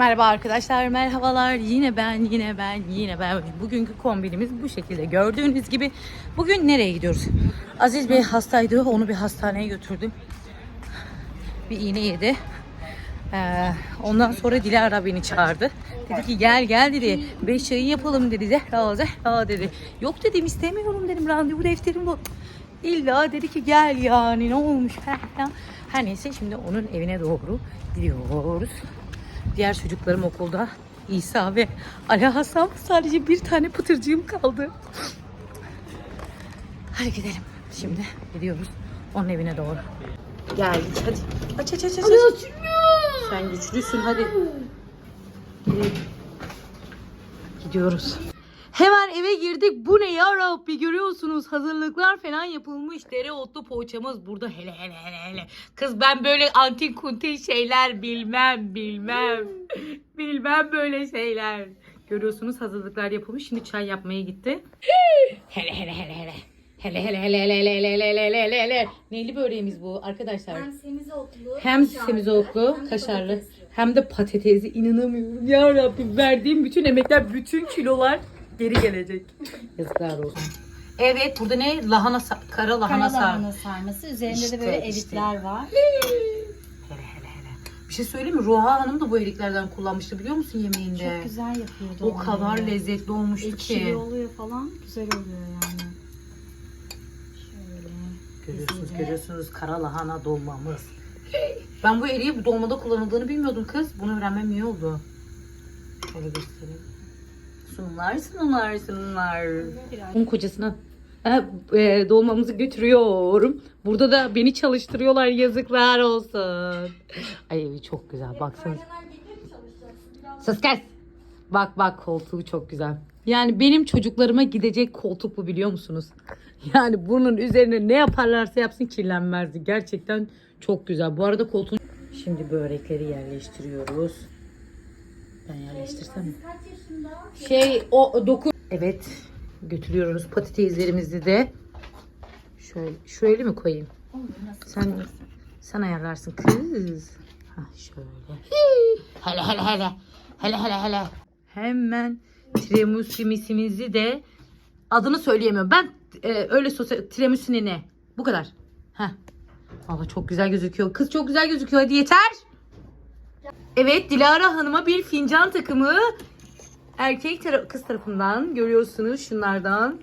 Merhaba arkadaşlar, merhabalar. Yine ben, yine ben, yine ben. Bugünkü kombinimiz bu şekilde. Gördüğünüz gibi bugün nereye gidiyoruz? Aziz Bey hastaydı, onu bir hastaneye götürdüm. Bir iğne yedi. Ee, ondan sonra Dilara beni çağırdı. Dedi ki gel gel dedi. Beş çayı yapalım dedi. Zehra Zehra dedi. Yok dedim istemiyorum dedim randevu defterim bu. İlla dedi ki gel yani ne olmuş falan. Her neyse şimdi onun evine doğru gidiyoruz. Diğer çocuklarım okulda. İsa ve Ali Hasan sadece bir tane pıtırcığım kaldı. Hadi gidelim. Şimdi gidiyoruz onun evine doğru. Geldik hadi. Aç aç aç aç. aç. Sen güçlüsün hadi. Gidelim. Gidiyoruz. Hemen eve girdik. Bu ne ya Rabbi görüyorsunuz. Hazırlıklar falan yapılmış. Dereotlu poğaçamız burada. Hele hele hele hele. Kız ben böyle antin kuntin şeyler bilmem bilmem. bilmem böyle şeyler. Görüyorsunuz hazırlıklar yapılmış. Şimdi çay yapmaya gitti. hele hele hele hele. Hele hele hele hele hele hele hele hele hele hele. Neyli böreğimiz bu arkadaşlar? Hem semizotlu, Hem kaşarlı, semizotlu, hem de kaşarlı, patatesli. hem de patatesli. İnanamıyorum. Ya Rabbim verdiğim bütün emekler, bütün kilolar geri gelecek. Yazıklar olsun. Evet burada ne? Lahana, sa- kara lahana Kara sar. lahana sarması. Üzerinde İşte, de böyle işte. erikler var. Hele hele hele. Bir şey söyleyeyim mi? Ruha Hanım da bu eriklerden kullanmıştı biliyor musun yemeğinde? Çok güzel yapıyordu. O kadar lezzetli olmuştu Ekşili ki. oluyor falan. Güzel oluyor yani. Şöyle. Görüyorsunuz, görüyorsunuz kara lahana dolmamız. Ben bu eriği bu dolmada kullanıldığını bilmiyordum kız. Bunu öğrenmem iyi oldu. Şöyle göstereyim. Sunumlar, sunumlar, sunumlar. Onun kocasına "Ha, e, dolmamızı götürüyorum. Burada da beni çalıştırıyorlar yazıklar olsun. Ay çok güzel baksana. Sus kes. Bak bak koltuğu çok güzel. Yani benim çocuklarıma gidecek koltuk bu biliyor musunuz? Yani bunun üzerine ne yaparlarsa yapsın kirlenmezdi. Gerçekten çok güzel. Bu arada koltuğun... Şimdi börekleri yerleştiriyoruz. Ben yerleştirsem mi? Şey o dokun. Evet. Götürüyoruz patateslerimizi de. Şöyle şöyle mi koyayım? Sen sen ayarlarsın kız. Ha şöyle. Hele hele hele. Hele hele hele. Hemen tiramisu'mizi de adını söyleyemiyorum. Ben e, öyle sosyal tiramisu ne ne? Bu kadar. Ha. Valla çok güzel gözüküyor. Kız çok güzel gözüküyor. Hadi yeter. Evet Dilara Hanım'a bir fincan takımı erkek tara- kız tarafından görüyorsunuz şunlardan.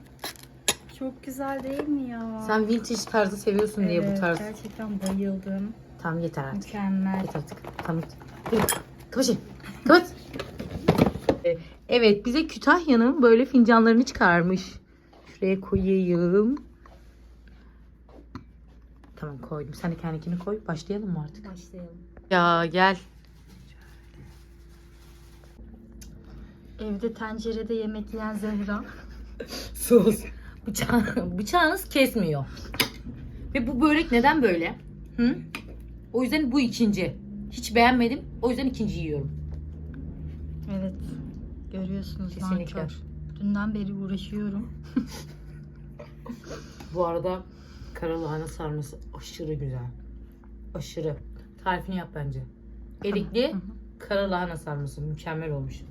Çok güzel değil mi ya? Sen vintage tarzı seviyorsun diye bu Evet, tarz. Gerçekten bayıldım. Tamam yeter artık. Mükemmel. Yeter artık. Tamam. Dur. Kapat şimdi. Kapat. Ee, Evet bize Kütahya'nın böyle fincanlarını çıkarmış. Şuraya koyayım. Tamam koydum. Sen de kendikini koy. Başlayalım mı artık? Başlayalım. Ya gel. Evde tencerede yemek yiyen Zehra. Sus. Bıçağı, bıçağınız kesmiyor. Ve bu börek neden böyle? Hı? O yüzden bu ikinci. Hiç beğenmedim. O yüzden ikinci yiyorum. Evet. Görüyorsunuz Kesinlikle. nankör. Dünden beri uğraşıyorum. Bu arada kara lahana sarması aşırı güzel. Aşırı. Tarifini yap bence. Erikli Hı hı. kara lahana sarması mükemmel olmuş.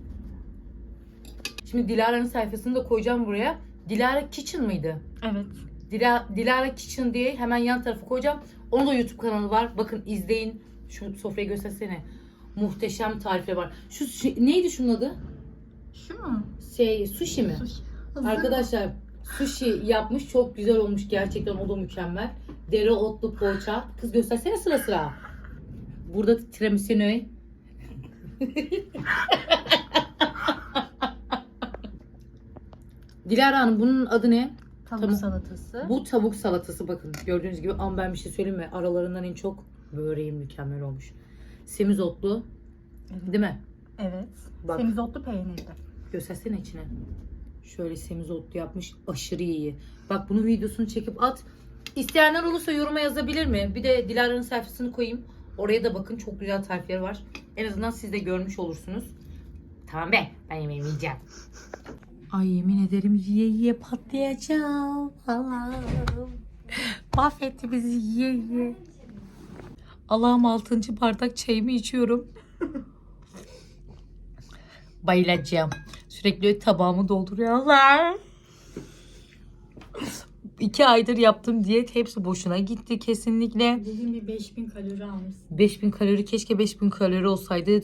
Şimdi Dilara'nın sayfasını da koyacağım buraya. Dilara Kitchen mıydı? Evet. Dila, Dilara Kitchen diye hemen yan tarafa koyacağım. Onun da YouTube kanalı var. Bakın izleyin. Şu sofrayı göstersene. Muhteşem tarifleri var. Şu şi- neydi şunun adı? Şu mu? Şey sushi mi? Sushi. Hazır. Arkadaşlar sushi yapmış. Çok güzel olmuş gerçekten. O da mükemmel. Dereotlu poğaça. Kız göstersene sıra sıra. Burada tiramisu. Dilara Hanım bunun adı ne? Tavuk Tamam. salatası. Bu tavuk salatası bakın. Gördüğünüz gibi ama ben bir şey söyleyeyim mi? Aralarından en çok böreğim mükemmel olmuş. Semizotlu. Evet. Değil mi? Evet. Bak. Semizotlu peynirli. Göstersene içine. Şöyle semizotlu yapmış. Aşırı iyi. Bak bunun videosunu çekip at. İsteyenler olursa yoruma yazabilir mi? Bir de Dilara'nın sayfasını koyayım. Oraya da bakın. Çok güzel tarifleri var. En azından siz de görmüş olursunuz. Tamam be. Ben yemeğimi yiyeceğim. Ay yemin ederim yiye yiye patlayacağım. Mahvetti bizi yiye yiye. Allah'ım altıncı bardak çayımı içiyorum. bayılacağım. Sürekli tabağımı dolduruyorlar. İki aydır yaptığım diyet hepsi boşuna gitti kesinlikle. Dediğim bir 5000 kalori almışsın. 5000 kalori keşke 5000 kalori olsaydı.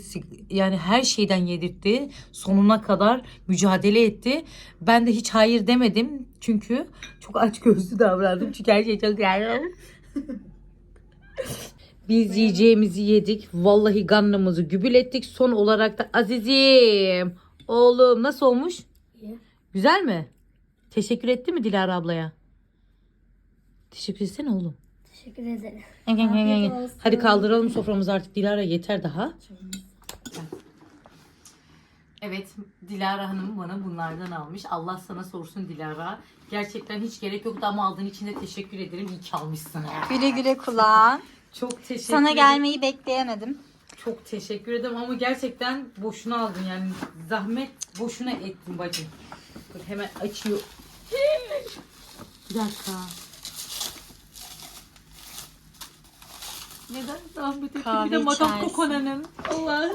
Yani her şeyden yedirtti sonuna kadar mücadele etti. Ben de hiç hayır demedim çünkü çok aç gözlü davrandım. Çünkü her şey çok güzel biz yiyeceğimizi yedik. Vallahi karnımızı gübül ettik. Son olarak da Azizim. Oğlum nasıl olmuş? İyi. güzel mi? Teşekkür etti mi Dilara ablaya teşekkür etsene oğlum Teşekkür ederim. olsun. Hadi kaldıralım soframızı artık Dilara yeter daha. Evet Dilara Hanım bana bunlardan almış. Allah sana sorsun Dilara. Gerçekten hiç gerek yoktu ama aldığın için de teşekkür ederim. İyi ki almışsın. Güle güle kullan. Çok teşekkür Sana ederim. gelmeyi bekleyemedim. Çok teşekkür ederim ama gerçekten boşuna aldın yani zahmet boşuna ettin bacım. Dur hemen açıyor. Bir dakika. Neden zahmet ettin? Kahve Bir de Madame içersin. Coco'nun. Allah.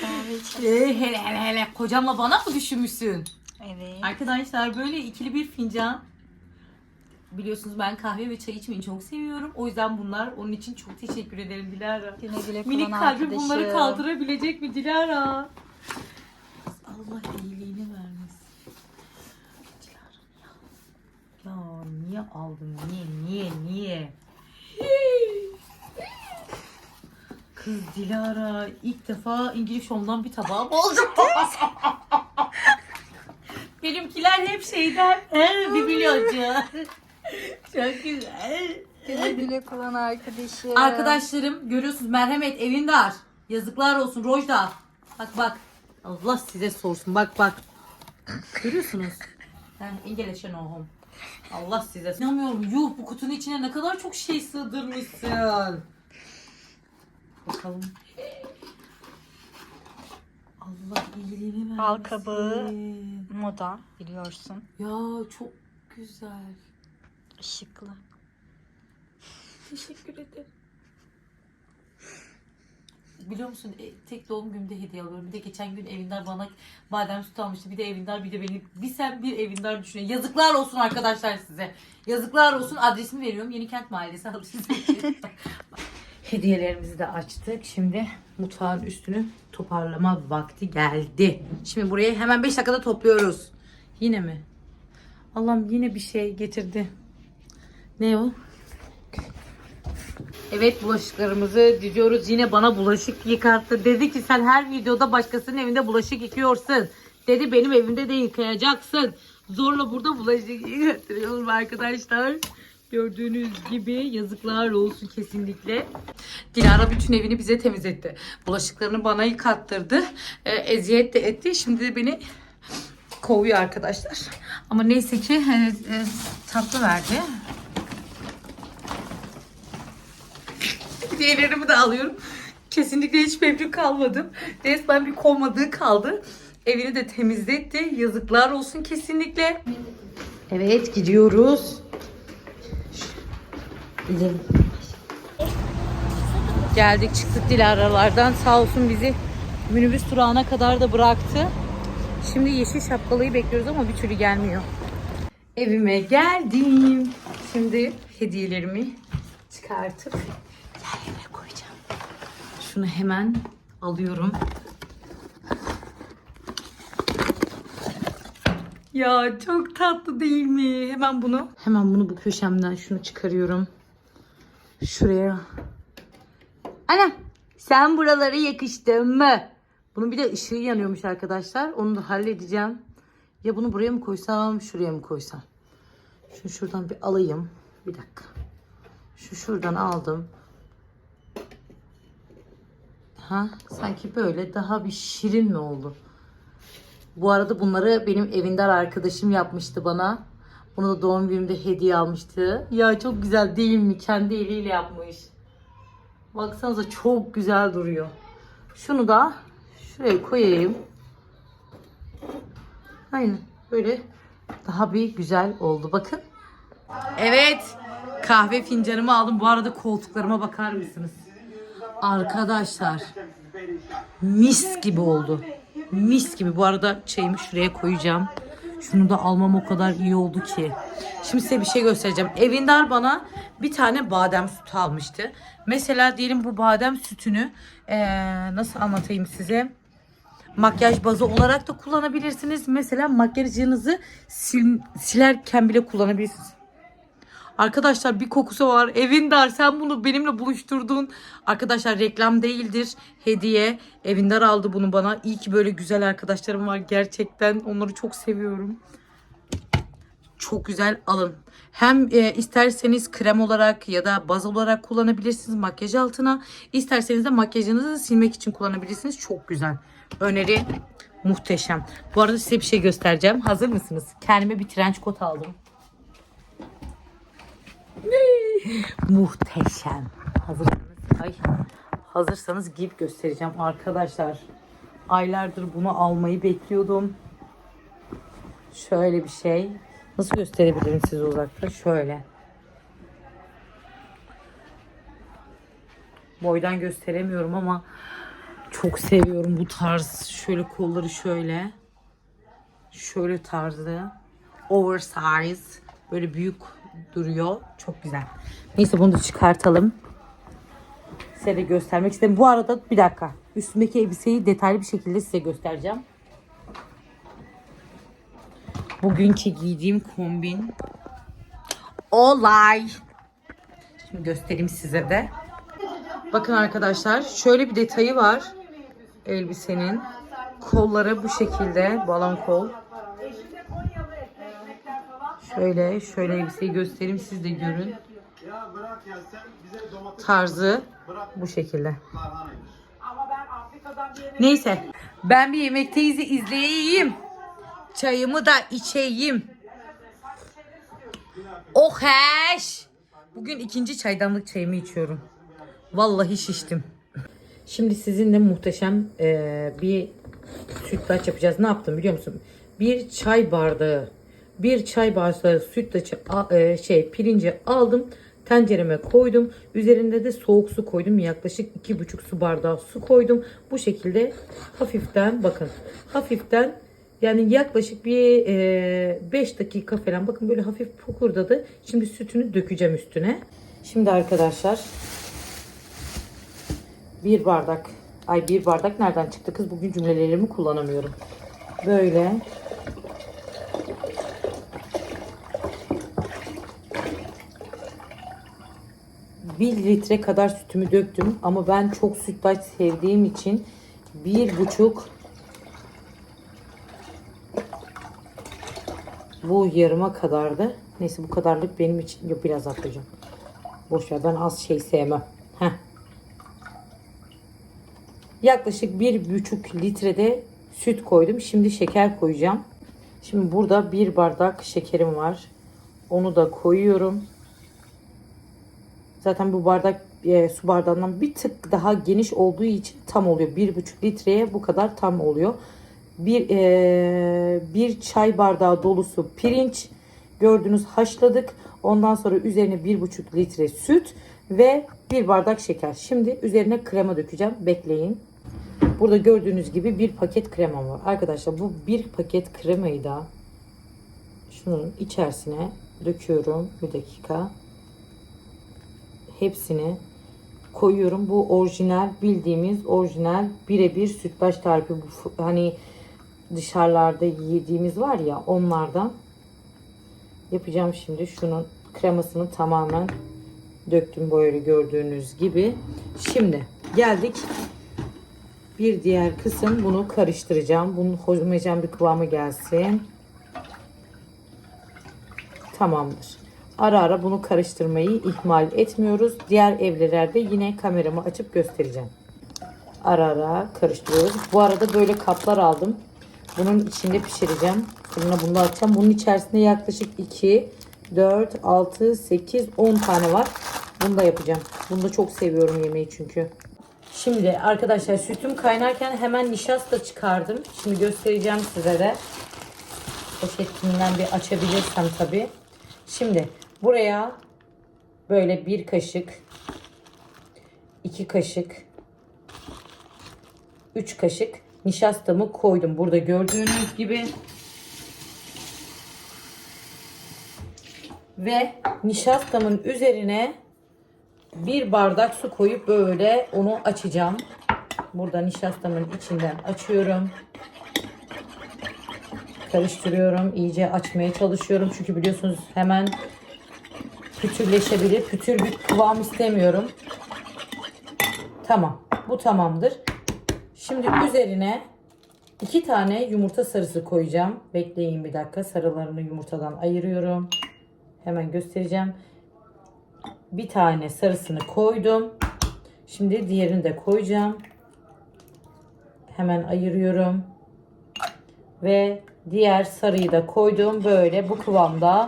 Kahve içelim. Ee, hele hele hele kocamla bana mı düşünmüşsün? Evet. Arkadaşlar böyle ikili bir fincan. Biliyorsunuz ben kahve ve çay içmeyi çok seviyorum. O yüzden bunlar onun için çok teşekkür ederim Dilara. Güle güle Minik kalbi arkadaşım. bunları kaldırabilecek mi Dilara? Allah iyiliğini vermesin. Dilara ya. Ya niye aldın? Niye? Niye? Niye? Kız Dilara ilk defa İngiliz Home'dan bir tabağım oldu. Benimkiler hep şeyden. He, bir milyoncu. Çok güzel. Güle güle kullan arkadaşım. Arkadaşlarım görüyorsunuz merhamet evin dar. Yazıklar olsun Rojda. Bak bak. Allah size sorsun bak bak. Görüyorsunuz. Ben İngilizce no home. Allah size. İnanmıyorum yuh bu kutunun içine ne kadar çok şey sığdırmışsın. Bakalım. Allah iyiliğini versin. Bal kabağı. Moda biliyorsun. Ya çok güzel. Işıklı. Teşekkür ederim. Biliyor musun e, tek doğum günümde hediye alıyorum. Bir de geçen gün Evindar bana badem sütü almıştı. Bir de Evindar bir de beni bir sen bir Evindar düşünün. Yazıklar olsun arkadaşlar size. Yazıklar olsun adresimi veriyorum. Yenikent Mahallesi. Hediyelerimizi de açtık. Şimdi mutfağın üstünü toparlama vakti geldi. Şimdi burayı hemen 5 dakikada topluyoruz. Yine mi? Allah'ım yine bir şey getirdi. Ne o? Evet bulaşıklarımızı diziyoruz. Yine bana bulaşık yıkattı. Dedi ki sen her videoda başkasının evinde bulaşık yıkıyorsun. Dedi benim evimde de yıkayacaksın. Zorla burada bulaşık yıkatıyorum arkadaşlar. Gördüğünüz gibi yazıklar olsun kesinlikle. Dilara bütün evini bize temizletti. Bulaşıklarını bana yıkattırdı. E, eziyet de etti. Şimdi de beni kovuyor arkadaşlar. Ama neyse ki e, e, tatlı verdi. Diğerlerimi de alıyorum. Kesinlikle hiç memnun kalmadım. Resmen bir kovmadığı kaldı. Evini de temizletti. Yazıklar olsun kesinlikle. Evet gidiyoruz. Geldik çıktık Dilara'lardan. Sağ olsun bizi minibüs durağına kadar da bıraktı. Şimdi yeşil şapkalıyı bekliyoruz ama bir türlü gelmiyor. Evime geldim. Şimdi hediyelerimi çıkartıp yerlerine koyacağım. Şunu hemen alıyorum. Ya çok tatlı değil mi? Hemen bunu. Hemen bunu bu köşemden şunu çıkarıyorum. Şuraya. Anam sen buraları yakıştın mı? Bunun bir de ışığı yanıyormuş arkadaşlar. Onu da halledeceğim. Ya bunu buraya mı koysam, şuraya mı koysam? Şunu şuradan bir alayım. Bir dakika. Şu şuradan aldım. Ha, sanki böyle daha bir şirin mi oldu? Bu arada bunları benim evindar arkadaşım yapmıştı bana. Bunu da doğum günümde hediye almıştı. Ya çok güzel değil mi? Kendi eliyle yapmış. Baksanıza çok güzel duruyor. Şunu da şuraya koyayım. Aynen böyle daha bir güzel oldu. Bakın. Evet. Kahve fincanımı aldım. Bu arada koltuklarıma bakar mısınız? Arkadaşlar Mis gibi oldu. Mis gibi. Bu arada çayımı şuraya koyacağım. Şunu da almam o kadar iyi oldu ki. Şimdi size bir şey göstereceğim. Evindar bana bir tane badem sütü almıştı. Mesela diyelim bu badem sütünü eee, nasıl anlatayım size? Makyaj bazı olarak da kullanabilirsiniz. Mesela makyajınızı sil- silerken bile kullanabilirsiniz. Arkadaşlar bir kokusu var. Evindar sen bunu benimle buluşturdun. Arkadaşlar reklam değildir. Hediye. Evindar aldı bunu bana. İyi ki böyle güzel arkadaşlarım var. Gerçekten onları çok seviyorum. Çok güzel alın. Hem e, isterseniz krem olarak ya da baz olarak kullanabilirsiniz makyaj altına. İsterseniz de makyajınızı silmek için kullanabilirsiniz. Çok güzel. Öneri muhteşem. Bu arada size bir şey göstereceğim. Hazır mısınız? Kendime bir trench coat aldım. Muhteşem. Hazırsanız, ay, hazırsanız giyip göstereceğim arkadaşlar. Aylardır bunu almayı bekliyordum. Şöyle bir şey. Nasıl gösterebilirim size uzakta? Şöyle. Boydan gösteremiyorum ama çok seviyorum bu tarz. Şöyle kolları şöyle. Şöyle tarzı. Oversize. Böyle büyük duruyor. Çok güzel. Neyse bunu da çıkartalım. Size de göstermek istedim. Bu arada bir dakika. Üstümdeki elbiseyi detaylı bir şekilde size göstereceğim. Bugünkü giydiğim kombin. Olay. Şimdi göstereyim size de. Bakın arkadaşlar şöyle bir detayı var. Elbisenin. Kolları bu şekilde. Balon kol. Şöyle şöyle elbiseyi göstereyim siz de görün. Tarzı bu şekilde. Neyse ben bir yemekteyiz izleyeyim. Çayımı da içeyim. Oh heş. Bugün ikinci çaydanlık çayımı içiyorum. Vallahi şiştim. Şimdi sizinle muhteşem eee, bir sütlaç yapacağız. Ne yaptım biliyor musun? Bir çay bardağı, bir çay bardağı sütlaçı eee, şey pirinci aldım. Tencereme koydum. Üzerinde de soğuk su koydum. Yaklaşık iki buçuk su bardağı su koydum. Bu şekilde hafiften bakın. Hafiften yani yaklaşık bir 5 dakika falan bakın böyle hafif fokurdadı. Şimdi sütünü dökeceğim üstüne. Şimdi arkadaşlar bir bardak. Ay bir bardak nereden çıktı kız? Bugün cümlelerimi kullanamıyorum. Böyle. Bir litre kadar sütümü döktüm. Ama ben çok sütlaç sevdiğim için bir buçuk bu yarıma kadardı. Neyse bu kadarlık benim için. Yok biraz atacağım. Boş ver ben az şey sevmem. Heh. Yaklaşık bir buçuk litrede süt koydum. Şimdi şeker koyacağım. Şimdi burada bir bardak şekerim var. Onu da koyuyorum. Zaten bu bardak e, su bardağından bir tık daha geniş olduğu için tam oluyor. Bir buçuk litreye bu kadar tam oluyor. Bir e, bir çay bardağı dolusu pirinç gördünüz haşladık. Ondan sonra üzerine bir buçuk litre süt ve bir bardak şeker. Şimdi üzerine krema dökeceğim. Bekleyin. Burada gördüğünüz gibi bir paket kremam var. Arkadaşlar bu bir paket kremayı da şunun içerisine döküyorum. Bir dakika. Hepsini koyuyorum. Bu orijinal bildiğimiz orijinal birebir sütlaç tarifi. Bu hani dışarılarda yediğimiz var ya onlardan yapacağım şimdi. Şunun kremasını tamamen döktüm böyle gördüğünüz gibi. Şimdi geldik bir diğer kısım bunu karıştıracağım. Bunun homojen bir kıvamı gelsin. Tamamdır. Ara ara bunu karıştırmayı ihmal etmiyoruz. Diğer evlerde yine kameramı açıp göstereceğim. Ara ara karıştırıyoruz. Bu arada böyle kaplar aldım. Bunun içinde pişireceğim. Fırına bunu atacağım. Bunun içerisinde yaklaşık 2, 4, 6, 8, 10 tane var. Bunu da yapacağım. Bunu da çok seviyorum yemeği çünkü. Şimdi arkadaşlar sütüm kaynarken hemen nişasta çıkardım. Şimdi göstereceğim size de. Poşetinden bir açabilirsem tabii. Şimdi buraya böyle bir kaşık, iki kaşık 3 kaşık nişastamı koydum. Burada gördüğünüz gibi. Ve nişastamın üzerine bir bardak su koyup böyle onu açacağım. Burada nişastamın içinden açıyorum. Karıştırıyorum. iyice açmaya çalışıyorum. Çünkü biliyorsunuz hemen pütürleşebilir. Pütür bir kıvam istemiyorum. Tamam. Bu tamamdır. Şimdi üzerine iki tane yumurta sarısı koyacağım. Bekleyin bir dakika. Sarılarını yumurtadan ayırıyorum. Hemen göstereceğim. Bir tane sarısını koydum. Şimdi diğerini de koyacağım. Hemen ayırıyorum. Ve diğer sarıyı da koydum. Böyle bu kıvamda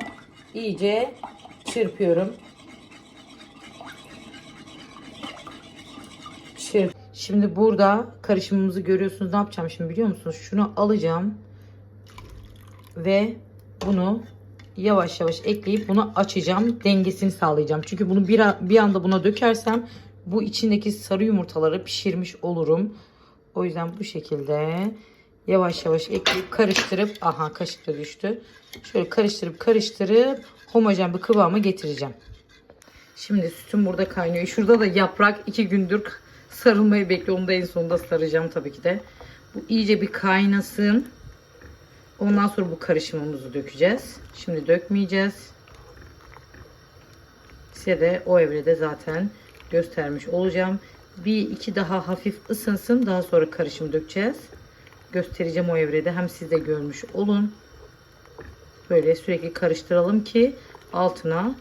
iyice çırpıyorum. Çırp. Şimdi burada karışımımızı görüyorsunuz. Ne yapacağım şimdi biliyor musunuz? Şunu alacağım. Ve bunu yavaş yavaş ekleyip bunu açacağım. Dengesini sağlayacağım. Çünkü bunu bir, bir anda buna dökersem bu içindeki sarı yumurtaları pişirmiş olurum. O yüzden bu şekilde yavaş yavaş ekleyip karıştırıp aha kaşık da düştü. Şöyle karıştırıp karıştırıp homojen bir kıvama getireceğim. Şimdi sütüm burada kaynıyor. Şurada da yaprak iki gündür sarılmayı bekliyor. Onu da en sonunda saracağım tabii ki de. Bu iyice bir kaynasın. Ondan sonra bu karışımımızı dökeceğiz. Şimdi dökmeyeceğiz. Size de o evrede zaten göstermiş olacağım. Bir iki daha hafif ısınsın. Daha sonra karışım dökeceğiz. Göstereceğim o evrede. Hem siz de görmüş olun. Böyle sürekli karıştıralım ki altına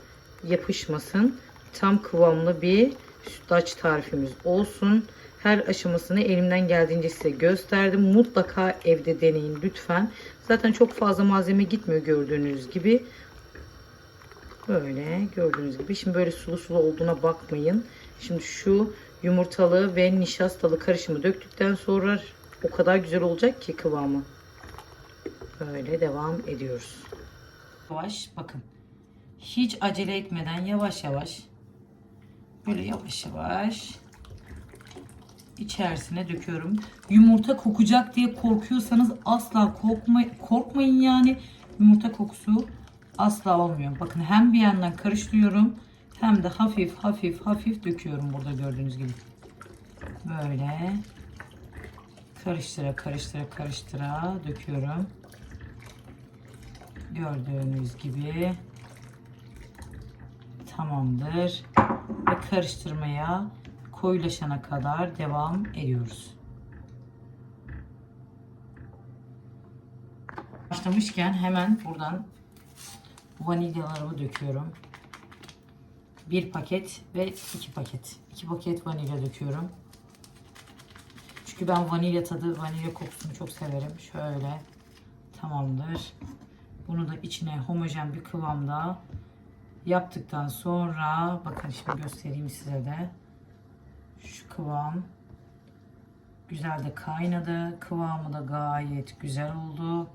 yapışmasın. Tam kıvamlı bir sütlaç tarifimiz olsun. Her aşamasını elimden geldiğince size gösterdim. Mutlaka evde deneyin lütfen. Zaten çok fazla malzeme gitmiyor gördüğünüz gibi. Böyle gördüğünüz gibi. Şimdi böyle sulu sulu olduğuna bakmayın. Şimdi şu yumurtalı ve nişastalı karışımı döktükten sonra o kadar güzel olacak ki kıvamı. Böyle devam ediyoruz. Yavaş bakın. Hiç acele etmeden yavaş yavaş böyle yavaş yavaş içerisine döküyorum. Yumurta kokacak diye korkuyorsanız asla korkma, korkmayın yani. Yumurta kokusu asla olmuyor. Bakın hem bir yandan karıştırıyorum hem de hafif hafif hafif döküyorum burada gördüğünüz gibi. Böyle karıştıra karıştıra karıştıra döküyorum. Gördüğünüz gibi tamamdır. Ve karıştırmaya koyulaşana kadar devam ediyoruz. Başlamışken hemen buradan vanilyalarımı döküyorum. Bir paket ve iki paket. iki paket vanilya döküyorum. Çünkü ben vanilya tadı, vanilya kokusunu çok severim. Şöyle tamamdır. Bunu da içine homojen bir kıvamda yaptıktan sonra bakın şimdi göstereyim size de. Şu kıvam güzel de kaynadı. Kıvamı da gayet güzel oldu.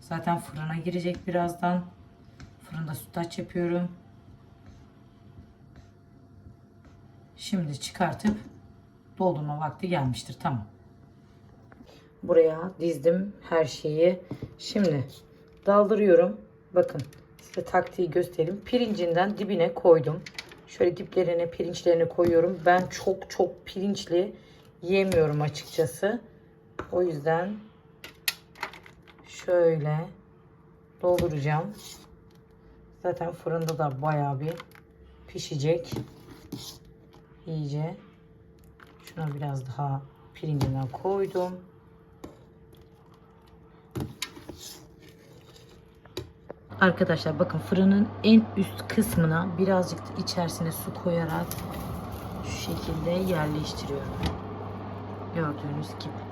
Zaten fırına girecek birazdan. Fırında sütlaç yapıyorum. Şimdi çıkartıp doldurma vakti gelmiştir. Tamam. Buraya dizdim her şeyi. Şimdi daldırıyorum. Bakın size taktiği göstereyim. Pirincinden dibine koydum. Şöyle diplerine pirinçlerini koyuyorum. Ben çok çok pirinçli yemiyorum açıkçası. O yüzden şöyle dolduracağım. Zaten fırında da bayağı bir pişecek. İyice. Şuna biraz daha pirincinden koydum. Arkadaşlar bakın fırının en üst kısmına birazcık da içerisine su koyarak şu şekilde yerleştiriyorum. Gördüğünüz gibi.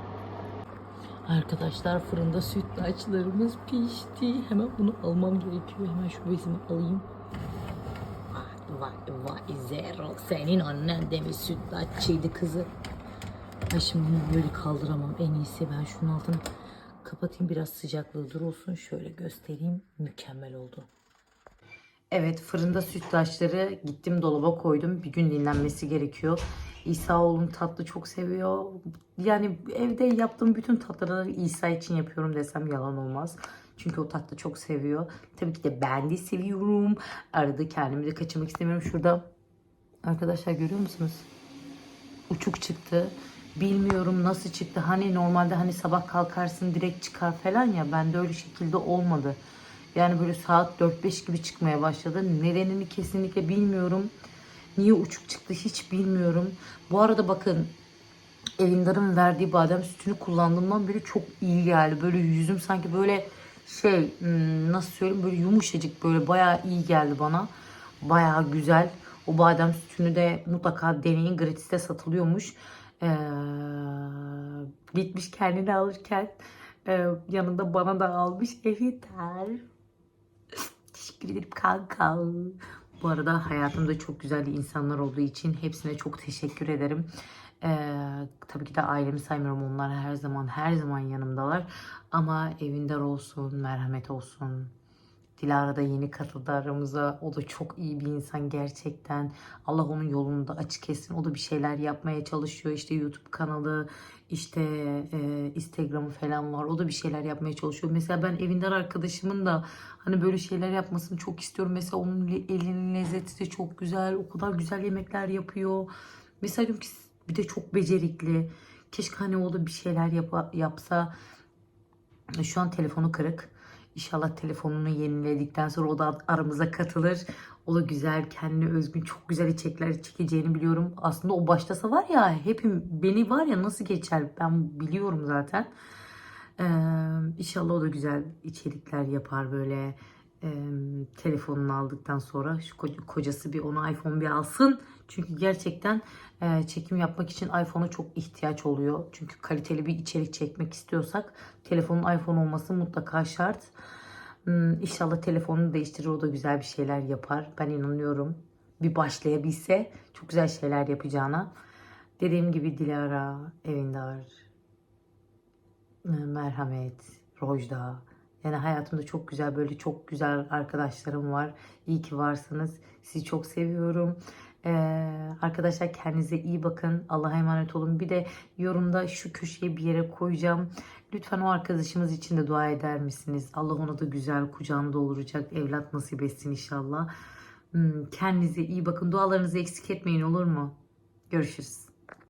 Arkadaşlar fırında sütlaçlarımız pişti. Hemen bunu almam gerekiyor. Hemen şu bezimi alayım. Vay vay zero. Senin annen demiş sütlaççıydı kızı. Ay şimdi bunu böyle kaldıramam. En iyisi ben şunun altını kapatayım. Biraz sıcaklığı durulsun. Şöyle göstereyim. Mükemmel oldu. Evet fırında sütlaçları gittim dolaba koydum. Bir gün dinlenmesi gerekiyor. İsa oğlum tatlı çok seviyor. Yani evde yaptığım bütün tatlıları İsa için yapıyorum desem yalan olmaz. Çünkü o tatlı çok seviyor. Tabii ki de ben de seviyorum. Arada kendimi de kaçırmak istemiyorum. Şurada arkadaşlar görüyor musunuz? Uçuk çıktı. Bilmiyorum nasıl çıktı. Hani normalde hani sabah kalkarsın direkt çıkar falan ya. Bende öyle şekilde olmadı. Yani böyle saat 4-5 gibi çıkmaya başladı. Nedenini kesinlikle bilmiyorum. Niye uçuk çıktı hiç bilmiyorum. Bu arada bakın Elindar'ın verdiği badem sütünü kullandığımdan beri çok iyi geldi. Böyle yüzüm sanki böyle şey nasıl söyleyeyim böyle yumuşacık böyle bayağı iyi geldi bana. Bayağı güzel. O badem sütünü de mutlaka deneyin. Gratis'te satılıyormuş. Ee, gitmiş kendini alırken e, yanında bana da almış. Evet. Teşekkür ederim kanka. Bu arada hayatımda çok güzel insanlar olduğu için hepsine çok teşekkür ederim. Ee, tabii ki de ailemi saymıyorum. Onlar her zaman her zaman yanımdalar. Ama evindar olsun, merhamet olsun. Dilara da yeni katıldı aramıza. O da çok iyi bir insan gerçekten. Allah onun yolunu da açık etsin. O da bir şeyler yapmaya çalışıyor. İşte YouTube kanalı, işte e, Instagram'ı falan var. O da bir şeyler yapmaya çalışıyor. Mesela ben evindar arkadaşımın da hani böyle şeyler yapmasını çok istiyorum. Mesela onun elinin lezzeti de çok güzel. O kadar güzel yemekler yapıyor. Mesela diyorum ki bir de çok becerikli. Keşke hani o da bir şeyler yapa- yapsa. Şu an telefonu kırık. İnşallah telefonunu yeniledikten sonra o da aramıza katılır. O da güzel, kendine özgün, çok güzel içerikler çekeceğini biliyorum. Aslında o başlasa var ya, hepim beni var ya nasıl geçer ben biliyorum zaten. Ee, inşallah o da güzel içerikler yapar böyle. Ee, telefonunu aldıktan sonra şu koca- kocası bir ona iPhone bir alsın. Çünkü gerçekten e, çekim yapmak için iPhone'a çok ihtiyaç oluyor. Çünkü kaliteli bir içerik çekmek istiyorsak telefonun iPhone olması mutlaka şart. Hmm, İnşallah telefonunu değiştirir o da güzel bir şeyler yapar. Ben inanıyorum. Bir başlayabilse çok güzel şeyler yapacağına. Dediğim gibi Dilara, Evindar, e, Merhamet, Rojda. Yani hayatımda çok güzel böyle çok güzel arkadaşlarım var. İyi ki varsınız. Sizi çok seviyorum. Ee, arkadaşlar kendinize iyi bakın. Allah'a emanet olun. Bir de yorumda şu köşeye bir yere koyacağım. Lütfen o arkadaşımız için de dua eder misiniz? Allah ona da güzel kucağında olacak evlat nasip etsin inşallah. Hmm, Kendinize iyi bakın. Dualarınızı eksik etmeyin olur mu? Görüşürüz.